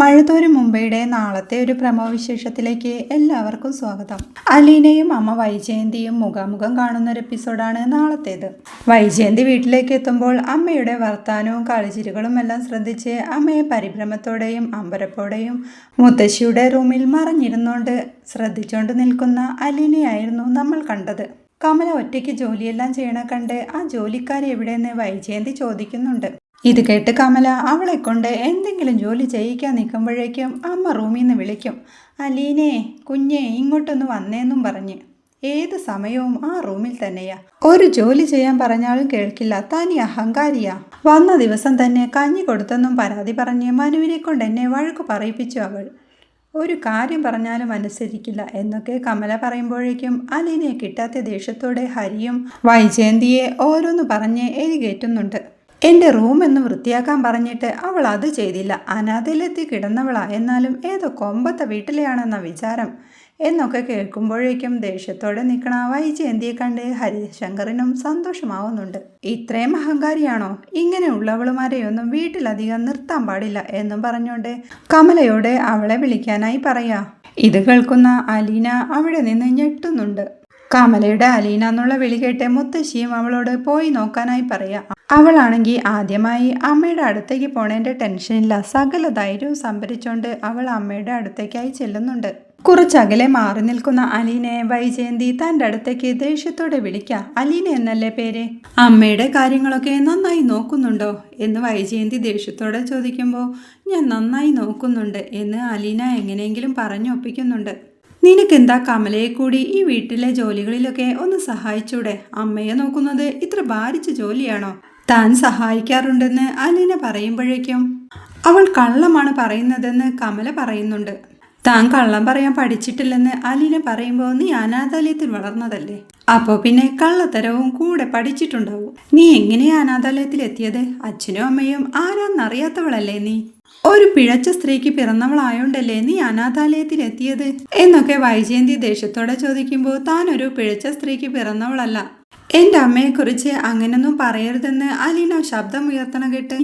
മഴതോരും മുംബൈയുടെ നാളത്തെ ഒരു പ്രമോവിശേഷത്തിലേക്ക് എല്ലാവർക്കും സ്വാഗതം. അലീനയും അമ്മ വൈജയന്തിയും മുഖാമുഖം കാണുന്ന ഒരു എപ്പിസോഡാണ് നാളത്തേത്. വൈജയന്തി വീട്ടിലേക്ക് എത്തുമ്പോൾ അമ്മയുടെ വർത്താനവും കളിച്ചിരികളും എല്ലാം ശ്രദ്ധിച്ച് അമ്മയെ പരിഭ്രമത്തോടെയും അമ്പരപ്പോടെയും മുത്തശ്ശിയുടെ റൂമിൽ മറഞ്ഞിരുന്നുകൊണ്ട് ശ്രദ്ധിച്ചുകൊണ്ട് നിൽക്കുന്ന അലീനയായിരുന്നു നമ്മൾ കണ്ടത്. കമല ഒറ്റയ്ക്ക് ജോലിയെല്ലാം ചെയ്യണ കണ്ട് ആ ജോലിക്കാരെവിടെയെന്ന് വൈജയന്തി ചോദിക്കുന്നുണ്ട്. ഇത് കേട്ട് കമല അവളെ കൊണ്ട് എന്തെങ്കിലും ജോലി ചെയ്യിക്കാൻ നിൽക്കുമ്പോഴേക്കും അമ്മ റൂമിൽ നിന്ന് വിളിക്കും. അലീനെ കുഞ്ഞെ ഇങ്ങോട്ടൊന്ന് വന്നേന്നും പറഞ്ഞ്. ഏത് സമയവും ആ റൂമിൽ തന്നെയാ. ഒരു ജോലി ചെയ്യാൻ പറഞ്ഞാലും കേൾക്കില്ല. തനി അഹങ്കാരിയാ. വന്ന ദിവസം തന്നെ കഞ്ഞി കൊടുത്തെന്നും പരാതി പറഞ്ഞ് മനുവിനെ കൊണ്ട് എന്നെ വഴക്ക് പറയിപ്പിച്ചു അവൾ. ഒരു കാര്യം പറഞ്ഞാലും അനുസരിക്കില്ല എന്നൊക്കെ കമല പറയുമ്പോഴേക്കും അലീനെ കിട്ടാത്ത ദേഷ്യത്തോടെ ഹരിയും വൈജയന്തിയെ ഓരോന്ന് പറഞ്ഞ് എരികേറ്റുന്നുണ്ട്. എന്റെ എന്ന് വൃത്തിയാക്കാൻ പറഞ്ഞിട്ട് അവൾ അത് ചെയ്തില്ല. അനാഥയിലെത്തി കിടന്നവളാ. എന്നാലും ഏതോ കൊമ്പത്തെ വീട്ടിലെയാണെന്ന വിചാരം എന്നൊക്കെ കേൾക്കുമ്പോഴേക്കും ദേഷ്യത്തോടെ നിൽക്കണ വൈജയന്തിയെ കണ്ട് ഹരിശങ്കറിനും സന്തോഷമാവുന്നുണ്ട്. ഇത്രയും അഹങ്കാരിയാണോ? ഇങ്ങനെയുള്ളവളുമാരെയൊന്നും വീട്ടിലധികം നിർത്താൻ പാടില്ല എന്നും പറഞ്ഞുകൊണ്ട് കമലയോട് അവളെ വിളിക്കാനായി പറയാ. ഇത് കേൾക്കുന്ന അലീന അവിടെ നിന്ന് ഞെട്ടുന്നുണ്ട്. കമലയുടെ അലീന എന്നുള്ള വിളി കേട്ട് മുത്തശ്ശിയും അവളോട് പോയി നോക്കാനായി പറയാ. അവളാണെങ്കിൽ ആദ്യമായി അമ്മയുടെ അടുത്തേക്ക് പോണേന്റെ ടെൻഷനില്ല. സകല ധൈര്യവും സംഭരിച്ചുകൊണ്ട് അവൾ അമ്മയുടെ അടുത്തേക്കായി ചെല്ലുന്നുണ്ട്. കുറച്ചകലെ മാറി നിൽക്കുന്ന അലീനെ വൈജയന്തി തന്റെ അടുത്തേക്ക് ദേഷ്യത്തോടെ വിളിക്ക. അലീന എന്നല്ലേ പേര്? അമ്മയുടെ കാര്യങ്ങളൊക്കെ നന്നായി നോക്കുന്നുണ്ടോ? എന്ന് വൈജയന്തി ദേഷ്യത്തോടെ ചോദിക്കുമ്പോൾ ഞാൻ നന്നായി നോക്കുന്നുണ്ട് എന്ന് അലീന എങ്ങനെയെങ്കിലും പറഞ്ഞൊപ്പിക്കുന്നുണ്ട് നിനക്കെന്താ കമലയെ കൂടി ഈ വീട്ടിലെ ജോലികളിലൊക്കെ ഒന്ന് സഹായിച്ചൂടെ? അമ്മയെ നോക്കുന്നത് ഇത്ര ഭാരിച്ച ജോലിയാണോ? താൻ സഹായിക്കാറുണ്ടെന്ന് അലീന പറയുമ്പോഴേക്കും അവൾ കള്ളമാണ് പറയുന്നതെന്ന് കമല പറയുന്നുണ്ട്. താൻ കള്ളം പറയാൻ പഠിച്ചിട്ടില്ലെന്ന് അലീന പറയുമ്പോൾ നീ അനാഥാലയത്തിൽ വളർന്നതല്ലേ? അപ്പോൾ പിന്നെ കള്ളത്തരവും കൂടെ പഠിച്ചിട്ടുണ്ടാവും. നീ എങ്ങനെയാ അനാഥാലയത്തിൽ എത്തിയത്? അച്ഛനും അമ്മയും ആരാന്നറിയാത്തവളല്ലേ നീ? ഒരു പിഴച്ച സ്ത്രീക്ക് പിറന്നവളായോണ്ടല്ലേ നീ അനാഥാലയത്തിൽ എത്തിയത്? എന്നൊക്കെ വൈജയന്തി ദേഷ്യത്തോടെ ചോദിക്കുമ്പോൾ താൻ ഒരു പിഴച്ച സ്ത്രീക്ക് പിറന്നവളല്ല. എന്റെ അമ്മയെക്കുറിച്ച് അങ്ങനൊന്നും പറയരുതെന്ന് അലീന ശബ്ദം ഉയർത്തണ കേട്ട്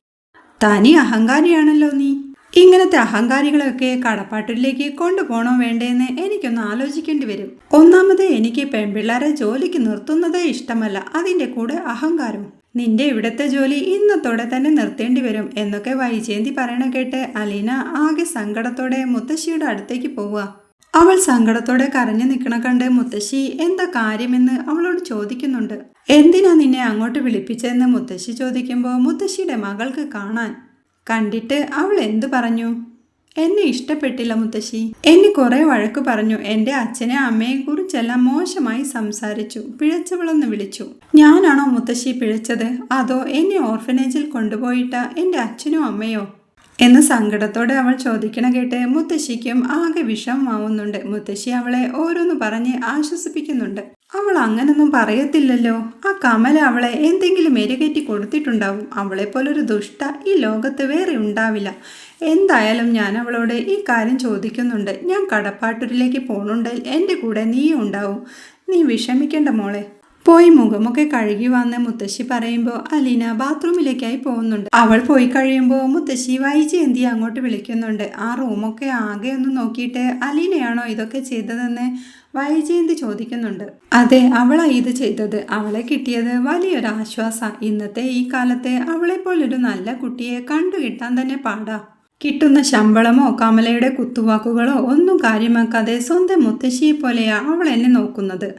തനി അഹങ്കാരിയാണല്ലോ നീ. ഇങ്ങനത്തെ അഹങ്കാരികളൊക്കെ കടപ്പാട്ടിലേക്ക് കൊണ്ടുപോകണോ വേണ്ടേന്ന് എനിക്കൊന്ന് ആലോചിക്കേണ്ടി വരും. ഒന്നാമത് എനിക്ക് പെൺപിള്ളേരെ ജോലിക്ക് നിർത്തുന്നത് ഇഷ്ടമല്ല. അതിന്റെ കൂടെ അഹങ്കാരം. നിന്റെ ഇവിടത്തെ ജോലി ഇന്നത്തോടെ തന്നെ നിർത്തേണ്ടി വരും എന്നൊക്കെ വൈജയന്തി പറയണ കേട്ട് അലീന ആകെ സങ്കടത്തോടെ മുത്തശ്ശിയുടെ അടുത്തേക്ക് പോവുക. അവൾ സങ്കടത്തോടെ കരഞ്ഞു നിൽക്കണ കണ്ട് മുത്തശ്ശി എന്താ കാര്യമെന്ന്? അവളോട് ചോദിക്കുന്നുണ്ട്. എന്തിനാ നിന്നെ അങ്ങോട്ട് വിളിപ്പിച്ചതെന്ന്? മുത്തശ്ശി ചോദിക്കുമ്പോൾ മുത്തശ്ശിയുടെ മകൾക്ക് കാണാൻ. കണ്ടിട്ട് അവൾ എന്തു പറഞ്ഞു? എന്നെ ഇഷ്ടപ്പെട്ടില്ല മുത്തശ്ശി. എന്നെ കുറെ വഴക്ക് പറഞ്ഞു. എന്റെ അച്ഛനെ അമ്മയെ കുറിച്ചെല്ലാം മോശമായി സംസാരിച്ചു. പിഴച്ചവളെന്ന് വിളിച്ചു. ഞാനാണോ മുത്തശ്ശി പിഴച്ചത്? അതോ എന്നെ ഓർഫനേജിൽ കൊണ്ടുപോയിട്ട എന്റെ അച്ഛനോ അമ്മയോ? എന്ന് സങ്കടത്തോടെ അവൾ ചോദിക്കണ കേട്ട് മുത്തശ്ശിക്കും ആകെ വിഷമമാവുന്നുണ്ട്. മുത്തശ്ശി അവളെ ഓരോന്ന് പറഞ്ഞ് ആശ്വസിപ്പിക്കുന്നുണ്ട്. അവൾ അങ്ങനൊന്നും പറയത്തില്ലല്ലോ. ആ കമല അവളെ എന്തെങ്കിലും എരുകേറ്റി കൊടുത്തിട്ടുണ്ടാവും. അവളെപ്പോലൊരു ദുഷ്ട ഈ ലോകത്ത് വേറെ ഉണ്ടാവില്ല. എന്തായാലും ഞാൻ അവളോട് ഈ കാര്യം ചോദിക്കുന്നുണ്ട്. ഞാൻ കടപ്പാട്ടൂരിലേക്ക് പോകണുണ്ടെങ്കിൽ എന്റെ കൂടെ നീ ഉണ്ടാവും. നീ വിഷമിക്കേണ്ട മോളെ. പോയി മുഖമൊക്കെ കഴുകി വന്ന് മുത്തശ്ശി പറയുമ്പോൾ അലീന ബാത്റൂമിലേക്കായി പോകുന്നുണ്ട്. അവൾ പോയി കഴിയുമ്പോൾ മുത്തശ്ശി വൈജയന്തി അങ്ങോട്ട് വിളിക്കുന്നുണ്ട്. ആ റൂമൊക്കെ ആകെ ഒന്ന് നോക്കിയിട്ട് അലീനയാണോ ഇതൊക്കെ ചെയ്തതെന്ന്? വൈജയന്തി ചോദിക്കുന്നുണ്ട്. അതെ അവളാ ഇത് ചെയ്തത്. അവളെ കിട്ടിയത് വലിയൊരു ആശ്വാസ. ഇന്നത്തെ ഈ കാലത്തെ അവളെപ്പോലൊരു നല്ല കുട്ടിയെ കണ്ടു കിട്ടാൻ തന്നെ പാടാ. കിട്ടുന്ന ശമ്പളമോ കമലയുടെ കുത്തുവാക്കുകളോ ഒന്നും കാര്യമാക്കാതെ സ്വന്തം മുത്തശ്ശിയെ പോലെയാ അവൾ എന്നെ നോക്കുന്നത്.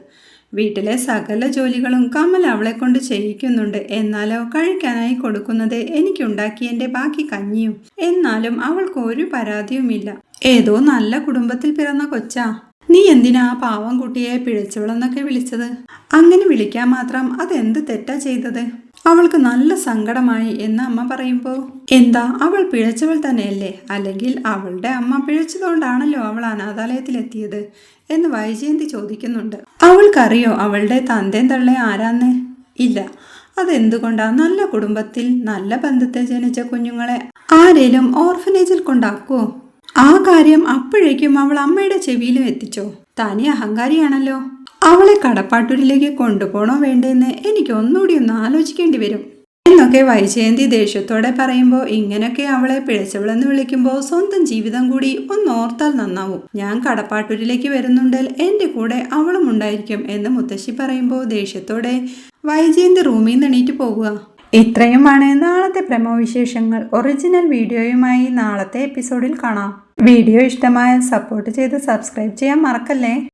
വീട്ടിലെ സകല ജോലികളും കമൽ അവളെ കൊണ്ട് ചെയ്യിക്കുന്നുണ്ട്. എന്നാലോ കഴിക്കാനായി കൊടുക്കുന്നത് എനിക്കുണ്ടാക്കിയതിന്റെ ബാക്കി കഞ്ഞിയും. എന്നാലും അവൾക്ക് ഒരു പരാതിയുമില്ല. ഏതോ നല്ല കുടുംബത്തിൽ പിറന്ന കൊച്ചാ. നീ എന്തിനാ പാവം കുട്ടിയെ പിഴച്ചവളെന്നൊക്കെ വിളിച്ചത്? അങ്ങനെ വിളിക്കാൻ മാത്രം അതെന്ത് തെറ്റാ ചെയ്തത്? അവൾക്ക് നല്ല സങ്കടമായി എന്ന് അമ്മ പറയുമ്പോൾ എന്താ അവൾ പിഴച്ചവൾ തന്നെയല്ലേ? അല്ലെങ്കിൽ അവളുടെ അമ്മ പിഴച്ചതുകൊണ്ടാണല്ലോ അവൾ അനാഥാലയത്തിലെത്തിയത്? എന്ന് വൈജയന്തി ചോദിക്കുന്നുണ്ട്. അവൾക്കറിയോ അവളുടെ തന്തേം തള്ളെ ആരാന്ന്? ഇല്ല. അതെന്തുകൊണ്ടാ? നല്ല കുടുംബത്തിൽ നല്ല ബന്ധത്തിൽ ജനിച്ച കുഞ്ഞുങ്ങളെ ആരേലും ഓർഫനേജിൽ കൊണ്ടാക്കുവോ? ആ കാര്യം അപ്പോഴേക്കും അവൾ അമ്മയുടെ ചെവിയിലും എത്തിച്ചോ? തനി അഹങ്കാരിയാണല്ലോ. അവളെ കടപ്പാട്ടൂരിലേക്ക് കൊണ്ടുപോകണോ വേണ്ടെന്ന് എനിക്ക് ഒന്നുകൂടി ഒന്ന് ആലോചിക്കേണ്ടി വരും. എന്നൊക്കെ വൈജയന്തി ദേഷ്യത്തോടെ പറയുമ്പോൾ ഇങ്ങനെയൊക്കെ അവളെ പിഴച്ചവളെന്ന് വിളിക്കുമ്പോൾ സ്വന്തം ജീവിതം കൂടി ഒന്ന് ഓർത്താൽ നന്നാവും. ഞാൻ കടപ്പാട്ടൂരിലേക്ക് വരുന്നുണ്ടെങ്കിൽ എന്റെ കൂടെ അവളും ഉണ്ടായിരിക്കും എന്ന് മുത്തശ്ശി പറയുമ്പോൾ ദേഷ്യത്തോടെ വൈജയന്തി റൂമിൽ നിന്ന് എണീറ്റ് പോകുക ഇത്രയുമാണ് നാളത്തെ പ്രമോവിശേഷങ്ങൾ ഒറിജിനൽ വീഡിയോയുമായി നാളത്തെ എപ്പിസോഡിൽ കാണാം. വീഡിയോ ഇഷ്ടമായാൽ സപ്പോർട്ട് ചെയ്ത് സബ്സ്ക്രൈബ് ചെയ്യാൻ മറക്കല്ലേ?